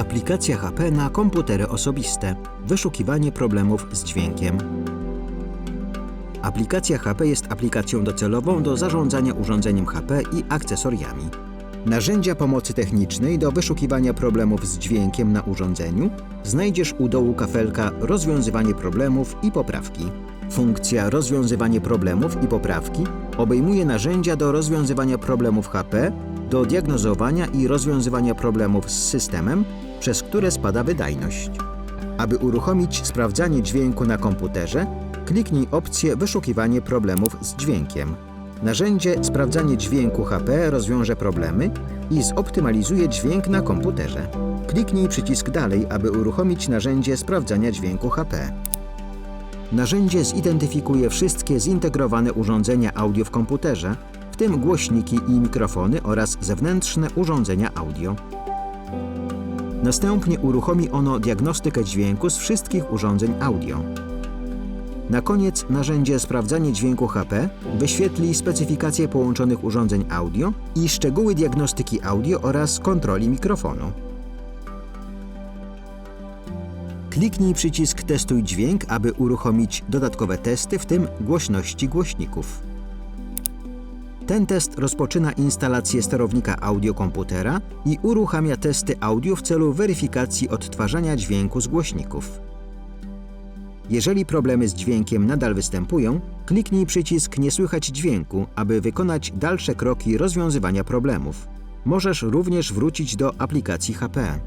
Aplikacja HP na komputery osobiste. Wyszukiwanie problemów z dźwiękiem. Aplikacja HP jest aplikacją docelową do zarządzania urządzeniem HP i akcesoriami. Narzędzia pomocy technicznej do wyszukiwania problemów z dźwiękiem na urządzeniu znajdziesz u dołu kafelka Rozwiązywanie problemów i poprawki. Funkcja Rozwiązywanie problemów i poprawki obejmuje narzędzia do rozwiązywania problemów HP, do diagnozowania i rozwiązywania problemów z systemem, przez które spada wydajność. Aby uruchomić sprawdzanie dźwięku na komputerze, kliknij opcję Wyszukiwanie problemów z dźwiękiem. Narzędzie Sprawdzanie dźwięku HP rozwiąże problemy i zoptymalizuje dźwięk na komputerze. Kliknij przycisk Dalej, aby uruchomić narzędzie sprawdzania dźwięku HP. Narzędzie zidentyfikuje wszystkie zintegrowane urządzenia audio w komputerze, tym głośniki i mikrofony oraz zewnętrzne urządzenia audio. Następnie uruchomi ono diagnostykę dźwięku z wszystkich urządzeń audio. Na koniec narzędzie Sprawdzanie dźwięku HP wyświetli specyfikację połączonych urządzeń audio i szczegóły diagnostyki audio oraz kontroli mikrofonu. Kliknij przycisk Testuj dźwięk, aby uruchomić dodatkowe testy, w tym głośności głośników. Ten test rozpoczyna instalację sterownika audio komputera i uruchamia testy audio w celu weryfikacji odtwarzania dźwięku z głośników. Jeżeli problemy z dźwiękiem nadal występują, kliknij przycisk Nie słychać dźwięku, aby wykonać dalsze kroki rozwiązywania problemów. Możesz również wrócić do aplikacji HP.